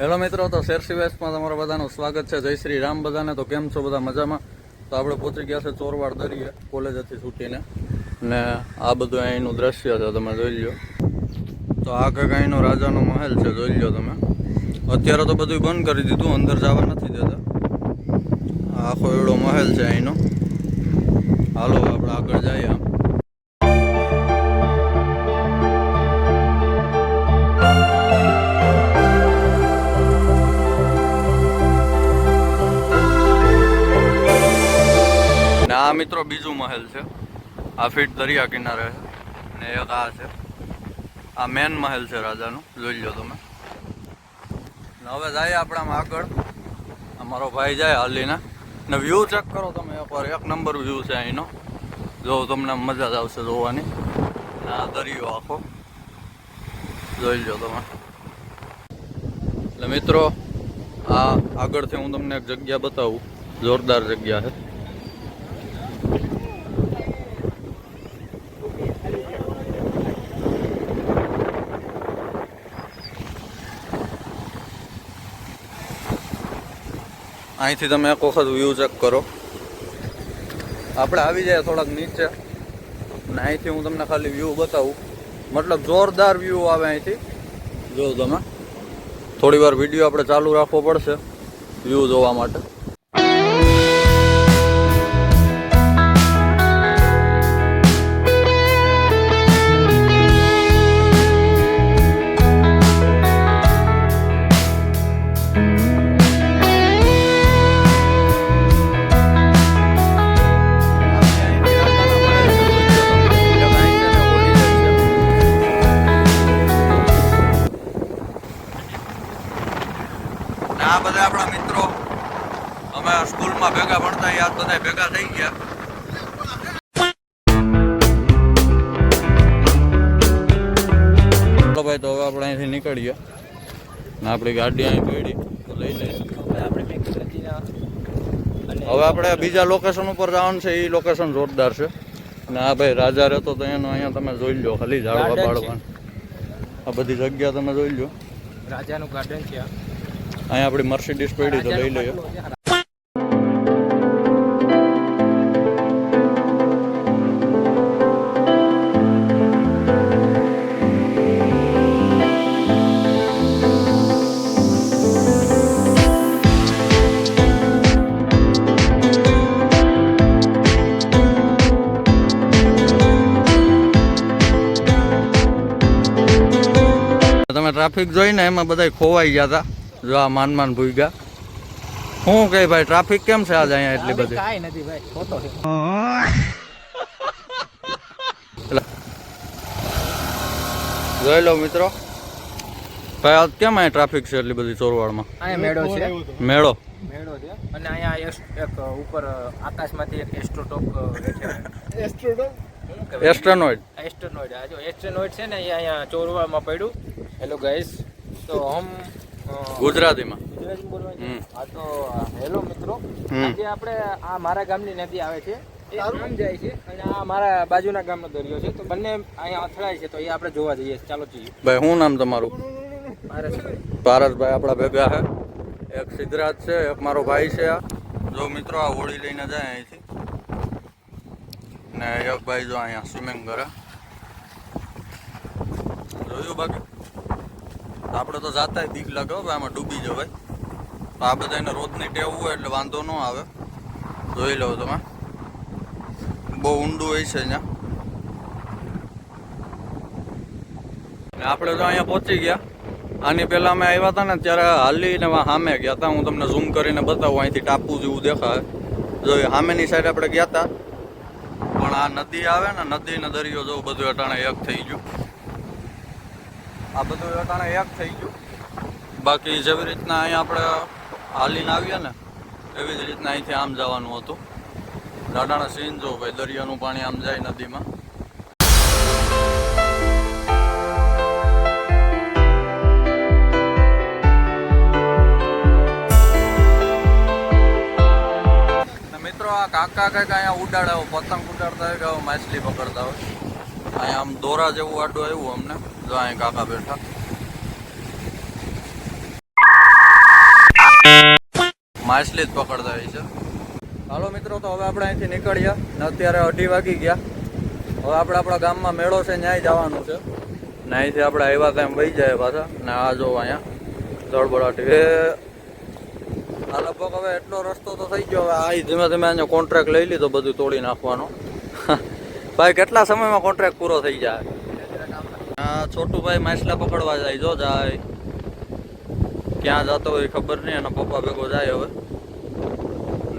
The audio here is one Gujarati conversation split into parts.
હેલો મિત્રો, તો શેરસી વેસ્ટમાં તમારા બધાનું સ્વાગત છે. જય શ્રી રામ બધાને. તો કેમ છો બધા? મજામાં? તો આપણે પહોંચી ગયા છે ચોરવાડ દરિયે કોલેજથી છૂટીને. ને આ બધું અહીંનું દ્રશ્ય છે, તમે જોઈ લો તો આ કંઈક અહીંનો રાજાનો મહેલ છે, જોઈ લો તમે. અત્યારે તો બધું બંધ કરી દીધું, અંદર જવા નથી દેતા. આખો એવડો મહેલ છે અહીંનો. હાલો, આપણે આગળ જઈએ. મહેલ છે. આ ફીટ દરિયા કિનારે છે ને એક આ છે. આ મેન મહેલ છે રાજાનું. જોઈ લો તમે. હવે જાય આપણામાં આગળ. અમારો ભાઈ જાય હાલીને. ને વ્યૂ ચેક કરો તમે એકવાર. એક નંબર વ્યૂ છે અહીંનો. જો તમને મજા જ આવશે જોવાની. આ દરિયો આખો. જોઈ લો તમે. એટલે મિત્રો, આ આગળથી હું તમને એક જગ્યા બતાવું. જોરદાર જગ્યા છે. અહીંથી તમે એક વખત વ્યૂ ચેક કરો. આપણે આવી જાય થોડાક નીચે અને અહીંથી હું તમને ખાલી વ્યૂ બતાવું. મતલબ જોરદાર વ્યૂ આવે અહીંથી. જો તમે થોડી વાર વીડિયો આપણે ચાલુ રાખવો પડશે વ્યૂ જોવા માટે. આ બધા આપણા મિત્રો અમે સ્કૂલમાં ભેગા ભણતા યાદ બધા ભેગા થઈ ગયા. ભાઈ તો હવે આપણે અહીંથી નીકળીએ. ને આપણી ગાડી અહીં પડી. તો લઈ લઈએ. હવે આપણે બીજા લોકેશન ઉપર જવાનું છે. એ લોકેશન જોરદાર છે. અને આ ભાઈ રાજા રહેતો તો એનો અહીંયા તમે જોઈ લો ખાલી ઝાડવા બાળવા. આ બધી જગ્યા તમે જોઈ લો રાજાનું ગાર્ડન છે આ. અહીંયા આપણી મર્સિડીઝ પડી તો લઈ લઈએ. ટ્રાફિક જોઈને એમાં બધા ખોવાઈ ગયા હતા. જો આ માન માન ભૂગ્યા શું કઈ ભાઈ ટ્રાફિક કેમ છે આજે અહીંયા એટલી બધી? કાંઈ નથી ભાઈ ખોટો છે. જોઈ લો મિત્રો. ભાઈ આ કેમ અહીંયા ટ્રાફિક છે એટલી બધી ચોરવાડમાં? અહીંયા મેળો છે. મેળો. મેળો છે. અને અહીંયા એક ઉપર આકાશમાંથી એક એસ્ટ્રોટોપ એસ્ટ્રોનોઇડ એસ્ટ્રોનોઇડ આ જો એસ્ટ્રોનોઇડ છે ને અહીંયા ચોરવાડમાં પડ્યું. હેલો ગાઈસ તો હમ ગુજરાતીમાં. ગુજરાતી બોલવા છે? હમ. હા તો હેલો મિત્રો. આજે આપણે આ મારા ગામની નદી આવે છે. એ આમ જાય છે અને આ મારા બાજુના ગામનો દરિયો છે. તો બંને અહીંયા અથડાય છે તો એ આપણે જોવા જઈએ. ચાલો જઈએ. ભાઈ શું નામ તમારું? પારસભાઈ આપણા ભેગા છે એક સિદ્ધરાજ છે એક મારો ભાઈ છે આ. જો મિત્રો આ હોળી લઈને જાય અહીંથી. ને એક ભાઈ જો અહીંયા સ્વિમિંગ કરે. જોયું બાકી? આપણે તો જાતા બીક લાગે ભાઈ, આમાં ડૂબી જવાય. તો આ બધાને રોજની ટેવ હોય એટલે વાંધો ન આવે. જોઈ લો તમે. બહુ ઊંડું હોય છે અહીંયા. આપણે તો અહીંયા પહોંચી ગયા. આની પહેલાં અમે આવ્યા હતા ને ત્યારે હાલીને સામે ગયા હતા. હું તમને ઝૂમ કરીને બતાવું, અહીંથી ટાપુ જેવું દેખાય. જો સામેની સાઈડ આપણે ગયા હતા. પણ આ નદી આવે ને નદી ને દરિયો જેવું બધું અટાણે એક થઈ ગયું. આ બધું અટાણે એક થઈ ગયું. બાકી જેવી રીતના અહીંયા આપણે હાલીને આવીએ ને, એવી જ રીતના અહીંથી આમ જવાનું હતું. નાના સીન જો ભાઈ, દરિયાનું પાણી આમ જાય નદીમાં. મિત્રો, આ કાકા કંઈક અહીંયા ઉડાડે પતંગ ઉડાડતા હોય કે માછલી પકડતા હોય? અહીંયા આમ દોરા જેવું આડું આવ્યું અમને. જો અહીં કાકા બેઠા. માછલી જ પકડતા હોય છે. હાલો મિત્રો, તો હવે આપણે અહીંથી નીકળ્યા ને અત્યારે અઢી વાગી ગયા. હવે આપણે આપણા ગામમાં મેળો છે, ન્યાય જવાનું છે. ને અહીંથી આપણે આવ્યા તેમ વહી જાય પાછા. ને આ જો અહીંયા દળબડાટી એ આ લગભગ હવે એટલો રસ્તો તો થઈ ગયો. હવે આ ધીમે ધીમે અહીંયા કોન્ટ્રાક્ટ લઈ લીધો, બધું તોડી નાખવાનો. ભાઈ, કેટલા સમયમાં કોન્ટ્રાક્ટ પૂરો થઈ જાય? આ છોટુભાઈ માછલા પકડવા જાય, જો જાય. ક્યાં જતો હોય ખબર નહીં અને પપ્પા ભેગો જાય હવે.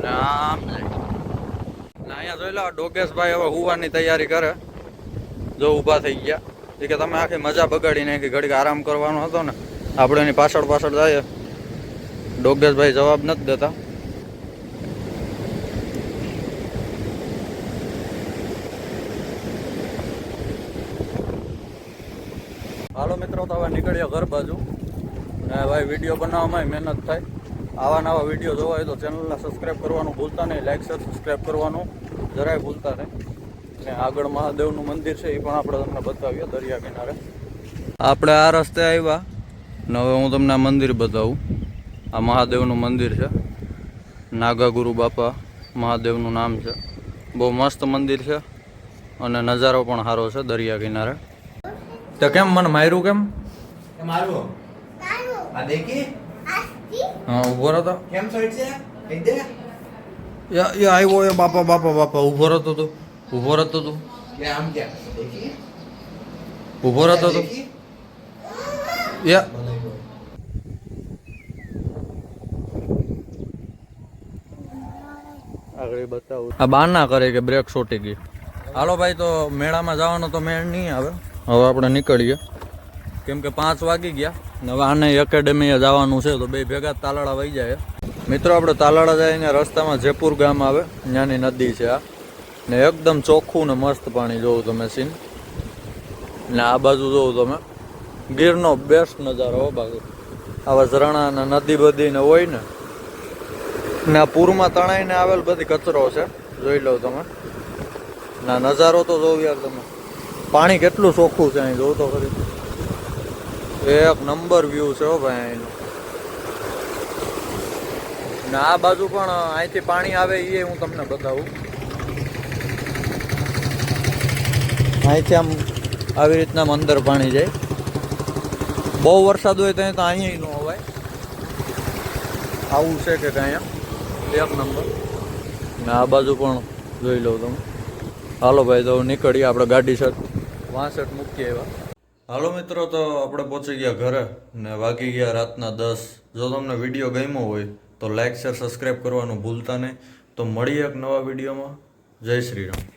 ને આમ અહીંયા જોઈ લો ડોકેશભાઈ હવે હુવાની તૈયારી કરે. જો ઊભા થઈ ગયા. એ કે તમે આખી મજા બગાડી નાખી ઘડીક આરામ કરવાનો હતો ને, આપણે એની પાછળ પાછળ જાય ડોગેશભાઈ જવાબ નથી દેતા. હાલો મિત્રો, તો હવે નીકળ્યા ઘર બાજુ. ને ભાઈ વીડિયો બનાવવામાં મહેનત થાય. આવા નવા વીડિયો જોવા હોય તો ચેનલને સબસ્ક્રાઈબ કરવાનું ભૂલતા નહીં. લાઈક શેર સબસ્ક્રાઈબ કરવાનું જરાય ભૂલતા નહીં. ને આગળ મહાદેવનું મંદિર છે, એ પણ આપણે તમને બતાવીએ દરિયા કિનારે. આપણે આ રસ્તે આવ્યા. ને હવે હું તમને આ મંદિર બતાવું. આ મહાદેવનું મંદિર છે. નાગાગુરુ બાપા મહાદેવનું નામ છે. બહુ મસ્ત મંદિર છે. અને નજારો પણ સારો છે દરિયા કિનારે. તો કેમ મને માર્યું કેમ? મારું. આ દેખી? હા ઊભો રહો તો. કેમ સર્ટ છે? કઈ દે? એ આવ્યો એ બાપા બાપા બાપા ઊભો રહેતો તું. ઊભો રહેતો તું. લે આમ ક્યાં? દેખી? ઊભો રહેતો તું. દેખી? આગળ બતાવું. આ બાર ના કરે કે બ્રેક છોટી ગઈ. હાલો ભાઈ તો મેળામાં જવાનો તો મેળ નહીં આવે. હવે આપણે નીકળીએ. કેમ કે પાંચ વાગી ગયા હવે આને એકેડેમીએ જવાનું છે તો બે ભેગા તાલાળા વહી જાય. મિત્રો, આપણે તાલાળા જઈને રસ્તામાં જયપુર ગામ આવે. ત્યાંની નદી છે આ. ને એકદમ ચોખ્ખું ને મસ્ત પાણી જોવું તમે સીન. ને આ બાજુ જોવું તમે. ગીરનો બેસ્ટ નજારો હો બાજુ આવા ઝરણા ને નદી બધી ને હોય ને. ને આ પૂરમાં તણાઈને આવેલ બધી કચરો છે. જોઈ લો તમે. ના, નજારો તો જોવ યાર તમે. પાણી કેટલું ચોખ્ખું છે અહીં, જોવ તો ખરી. એક નંબર વ્યૂ છે હો ભાઈ અહીંનો. ને આ બાજુ પણ અહીંથી પાણી આવે એ હું તમને બતાવું. અહીંથી આમ આવી રીતના અંદર પાણી જાય. બહુ વરસાદ હોય ત્યાં તો અહીંયા ન હોવાય આવું છે કે કાંઈ એક નંબર. ને આ બાજુ પણ જોઈ લઉં તમે. હાલો ભાઈ, તો નીકળીએ આપણે ગાડી સેટ વાંસઠ મૂકીએ એવા. હાલો મિત્રો, તો આપણે પહોંચી ગયા ઘરે ને વાગી ગયા રાતના દસ. જો તમને વીડિયો ગમ્યો હોય તો લાઇક શેર સબસ્ક્રાઈબ કરવાનું ભૂલતા નહીં. તો મળીએ એક નવા વિડીયોમાં. જય શ્રી રામ.